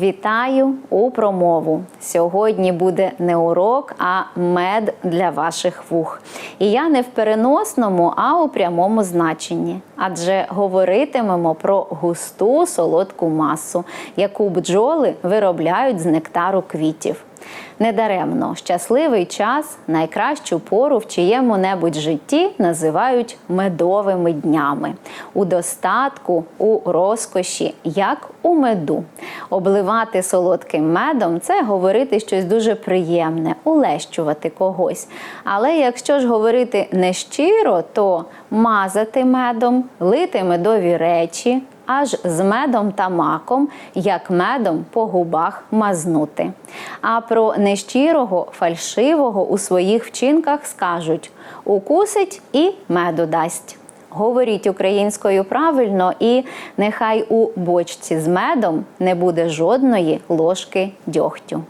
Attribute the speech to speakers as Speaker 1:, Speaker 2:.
Speaker 1: Вітаю у промову. Сьогодні буде не урок, а мед для ваших вух. І я не в переносному, а у прямому значенні. Адже говоритимемо про густу солодку масу, яку бджоли виробляють з нектару квітів. Недаремно щасливий час, найкращу пору в чиєму-небудь житті називають медовими днями. У достатку, у розкоші, як у меду. Обливати солодким медом це говорити щось дуже приємне, улещувати когось. Але якщо ж говорити нещиро, то мазати медом, лити медові речі, аж з медом та маком, як медом по губах мазнути. А про нещирого, фальшивого у своїх вчинках скажуть: укусить і меду дасть. Говоріть українською правильно, і нехай у бочці з медом не буде жодної ложки дьогтю.